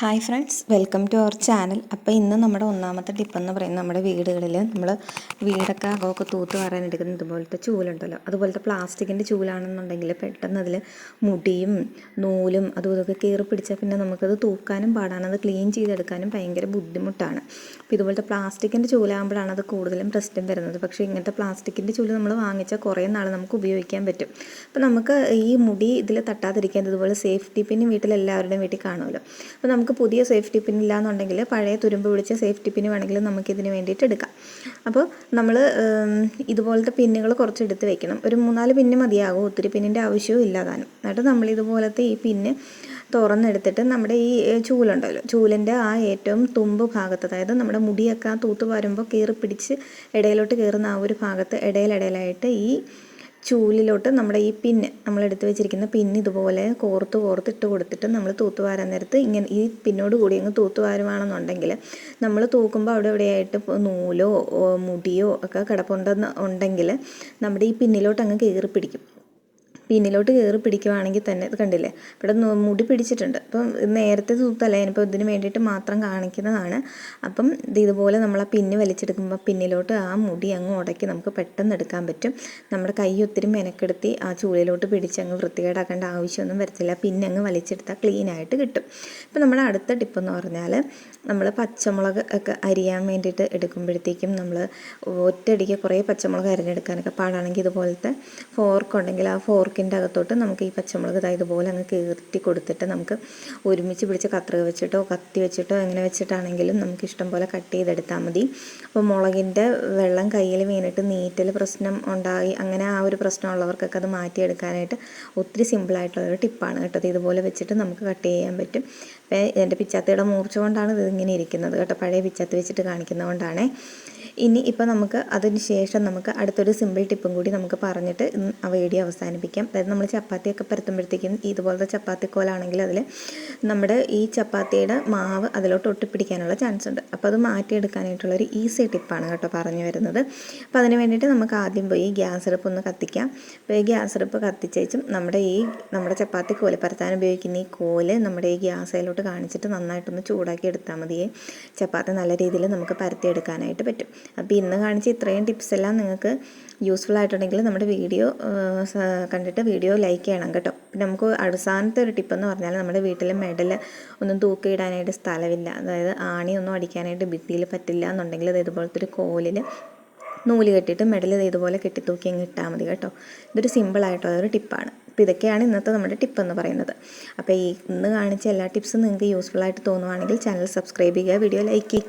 Hi friends welcome to our channel. അപ്പോൾ ഇന്ന് നമ്മുടെ ഒന്നാമത്തെ ടിപ്പ് എന്ന് പറയുന്നത് നമ്മുടെ വീടുകളിൽ നമ്മൾ വീടൊക്കെ അകമൊക്കെ തൂത്ത് വരാൻ എടുക്കുന്ന ഇതുപോലത്തെ ചൂലുണ്ടല്ലോ. അതുപോലത്തെ പ്ലാസ്റ്റിക്കിന്റെ ചൂലാണെന്നുണ്ടെങ്കിൽ പെട്ടെന്ന് അതിൽ മുടിയും നൂലും അതും ഇതൊക്കെ കീറി പിടിച്ചാൽ പിന്നെ നമുക്കത് തൂക്കാനും പാടാണ് അത് ക്ലീൻ ചെയ്തെടുക്കാനും ഭയങ്കര ബുദ്ധിമുട്ടാണ്. അപ്പോൾ ഇതുപോലത്തെ പ്ലാസ്റ്റിക്കിന്റെ ചൂലാകുമ്പോഴാണ് അത് കൂടുതലും പ്രശ്നം വരുന്നത്. പക്ഷേ ഇങ്ങനത്തെ പ്ലാസ്റ്റിക്കിന്റെ ചൂൽ നമ്മൾ വാങ്ങിച്ചാൽ കുറേ നാൾ നമുക്ക് ഉപയോഗിക്കാൻ പറ്റും. അപ്പോൾ നമുക്ക് ഈ മുടി ഇതിൽ തട്ടാതിരിക്കാൻ ഇതുപോലെ സേഫ്റ്റി പിൻ വീട്ടിലെല്ലാവരുടെയും വീട്ടിൽ കാണുമല്ലോ. അപ്പോൾ നമുക്ക് നമുക്ക് പുതിയ സേഫ്റ്റി പിൻ ഇല്ലാന്നുണ്ടെങ്കിൽ പഴയ തുരുമ്പ് പിടിച്ച സേഫ്റ്റി പിൻ നമുക്ക് നമുക്കിതിന് വേണ്ടിയിട്ട് എടുക്കാം. അപ്പോൾ നമ്മൾ ഇതുപോലത്തെ പിന്നുകൾ കുറച്ച് എടുത്ത് വെക്കണം. ഒരു മൂന്നാൽ പിന്ന് മതിയാകും. ഒത്തിരി പിന്നിന്റെ ആവശ്യവും ഇല്ലാതാനും എന്നിട്ട് നമ്മൾ ഇതുപോലത്തെ ഈ പിന്ന് തുറന്നെടുത്തിട്ട് നമ്മുടെ ഈ ചൂലുണ്ടല്ലോ. ചൂലിന്റെ ആ ഏറ്റവും തുമ്പ് ഭാഗത്ത് അതായത് നമ്മുടെ മുടിയൊക്കെ ആ തൂത്ത് വരുമ്പോൾ കീറി പിടിച്ച് ഇടയിലോട്ട് കയറുന്ന ആ ഒരു ഭാഗത്ത് ഇടയിലിടയിലായിട്ട് ഈ ചൂലിലോട്ട് നമ്മുടെ ഈ പിന്ന് നമ്മൾ എടുത്ത് വെച്ചിരിക്കുന്ന പിന്ന് ഇതുപോലെ കോർത്ത് കോർത്ത് ഇട്ട് കൊടുത്തിട്ട് നമ്മൾ തൂത്ത് വാരാൻ നേരത്ത് ഇങ്ങനെ ഈ പിന്നോട് കൂടി അങ്ങ് തൂത്ത് വാരുവാണെന്നുണ്ടെങ്കിൽ നമ്മൾ തൂക്കുമ്പോൾ അവിടെ എവിടെയായിട്ട് നൂലോ മുടിയോ ഒക്കെ കിടപ്പുണ്ടെന്ന് ഉണ്ടെങ്കിൽ നമ്മുടെ ഈ പിന്നിലോട്ട് അങ്ങ് കയറി പിടിക്കും. പിന്നിലോട്ട് കയറി പിടിക്കുവാണെങ്കിൽ തന്നെ ഇത് കണ്ടില്ലേ? ഇവിടെ മുടി പിടിച്ചിട്ടുണ്ട്. അപ്പം നേരത്തെ തൂത്തല്ല? ഞാനിപ്പോൾ ഇതിന് വേണ്ടിയിട്ട് മാത്രം കാണിക്കുന്നതാണ്. അപ്പം ഇത് ഇതുപോലെ നമ്മൾ ആ പിന്ന് വലിച്ചെടുക്കുമ്പോൾ പിന്നിലോട്ട് ആ മുടി അങ്ങ് ഉടക്കി നമുക്ക് പെട്ടെന്ന് എടുക്കാൻ പറ്റും. നമ്മുടെ കൈ ഒത്തിരി മെനക്കെടുത്തി ആ ചൂളിലോട്ട് പിടിച്ച് അങ്ങ് വൃത്തികേടാക്കേണ്ട ആവശ്യമൊന്നും വരത്തില്ല. പിന്നെ അങ്ങ് വലിച്ചെടുത്താൽ ക്ലീൻ ആയിട്ട് കിട്ടും. ഇപ്പം നമ്മുടെ അടുത്ത ടിപ്പ് എന്ന് പറഞ്ഞാൽ നമ്മൾ പച്ചമുളക് ഒക്കെ അരിയാൻ വേണ്ടിയിട്ട് എടുക്കുമ്പോഴത്തേക്കും നമ്മൾ ഒറ്റയടിക്ക് കുറേ പച്ചമുളക് അരിഞ്ഞെടുക്കാനൊക്കെ പാടാണെങ്കിൽ ഇതുപോലത്തെ ഫോർക്ക് ഉണ്ടെങ്കിൽ ആ ഫോർക്ക് മൂക്കിന്റെ അകത്തോട്ട് നമുക്ക് ഈ പച്ചമുളക് ഇതാ ഇതുപോലെ അങ്ങ് കീർത്തി കൊടുത്തിട്ട് നമുക്ക് ഒരുമിച്ച് പിടിച്ച് കത്രിക വെച്ചിട്ടോ കത്തി വെച്ചിട്ടോ എങ്ങനെ വെച്ചിട്ടാണെങ്കിലും നമുക്ക് ഇഷ്ടം പോലെ കട്ട് ചെയ്തെടുത്താൽ മതി. അപ്പോൾ മുളകിന്റെ വെള്ളം കയ്യിൽ വീണിട്ട് നീറ്റൽ പ്രശ്നം ഉണ്ടായി അങ്ങനെ ആ ഒരു പ്രശ്നമുള്ളവർക്കൊക്കെ അത് മാറ്റിയെടുക്കാനായിട്ട് ഒത്തിരി സിമ്പിളായിട്ടുള്ളൊരു ടിപ്പാണ് കേട്ടോ. ഇതുപോലെ വെച്ചിട്ട് നമുക്ക് കട്ട് ചെയ്യാൻ പറ്റും. അപ്പോൾ എന്റെ പിച്ചാത്തിയുടെ മൂർച്ച കൊണ്ടാണ് ഇത് ഇങ്ങനെ ഇരിക്കുന്നത് കേട്ടോ. പഴയ പിച്ചാത്തി വെച്ചിട്ട് കാണിക്കുന്നതുകൊണ്ടാണേ ഇനി ഇപ്പോൾ നമുക്ക് അതിന് ശേഷം നമുക്ക് അടുത്തൊരു സിമ്പിൾ ടിപ്പും കൂടി നമുക്ക് പറഞ്ഞിട്ട് ആ വീഡിയോ അവസാനിപ്പിക്കാം. അതായത് നമ്മൾ ചപ്പാത്തിയൊക്കെ പരത്തുമ്പോഴത്തേക്കും ഇതുപോലത്തെ ചപ്പാത്തി കോലാണെങ്കിൽ അതിൽ നമ്മുടെ ഈ ചപ്പാത്തിയുടെ മാവ് അതിലോട്ട് ഒട്ടിപ്പിടിക്കാനുള്ള ചാൻസ് ഉണ്ട് അപ്പോൾ അത് മാറ്റിയെടുക്കാനായിട്ടുള്ള ഒരു ഈസി ടിപ്പാണ് കേട്ടോ പറഞ്ഞു വരുന്നത്. അപ്പോൾ അതിന് വേണ്ടിയിട്ട് നമുക്ക് ആദ്യം പോയി ഗ്യാസ് അടുപ്പ് ഒന്ന് കത്തിക്കാം. അപ്പോൾ ഈ ഗ്യാസ് അടുപ്പ് കത്തിച്ചേച്ചും നമ്മുടെ ഈ നമ്മുടെ ചപ്പാത്തി കോൽ പരത്താൻ ഉപയോഗിക്കുന്ന ഈ കോൽ നമ്മുടെ ഈ ഗ്യാസ് അതിലോട്ട് കാണിച്ചിട്ട് നന്നായിട്ടൊന്ന് ചൂടാക്കി എടുത്താൽ മതിയേ ചപ്പാത്തി നല്ല രീതിയിൽ നമുക്ക് പരത്തിയെടുക്കാനായിട്ട് പറ്റും. അപ്പോൾ ഇന്ന് കാണിച്ച ഇത്രയും ടിപ്സ് എല്ലാം നിങ്ങൾക്ക് യൂസ്ഫുൾ ആയിട്ടുണ്ടെങ്കിൽ നമ്മുടെ വീഡിയോ കണ്ടിട്ട് വീഡിയോ ലൈക്ക് ചെയ്യണം കേട്ടോ. പിന്നെ നമുക്ക് അവസാനത്തെ ഒരു ടിപ്പെന്ന് പറഞ്ഞാൽ നമ്മുടെ വീട്ടിൽ മെഡൽ ഒന്നും തൂക്കിയിടാനായിട്ട് സ്ഥലമില്ല. അതായത് ആണി ഒന്നും അടിക്കാനായിട്ട് ഭിത്തിയിൽ പറ്റില്ല എന്നുണ്ടെങ്കിൽ അത് ഇതുപോലത്തെ ഒരു കോലിൽ നൂൽ കെട്ടിയിട്ട് മെഡൽ ഇതുപോലെ കെട്ടിത്തൂക്കി അങ്ങ് ഇട്ടാൽ മതി കേട്ടോ. ഇതൊരു സിമ്പിളായിട്ടുള്ള ഒരു ടിപ്പാണ് അപ്പോൾ ഇതൊക്കെയാണ് ഇന്നത്തെ നമ്മുടെ ടിപ്പ് എന്ന് പറയുന്നത്. അപ്പോൾ ഈ ഇന്ന് കാണിച്ച എല്ലാ ടിപ്സും നിങ്ങൾക്ക് യൂസ്ഫുൾ ആയിട്ട് തോന്നുവാണെങ്കിൽ ചാനൽ സബ്സ്ക്രൈബ് ചെയ്യുക വീഡിയോ ലൈക്ക് ചെയ്യുക.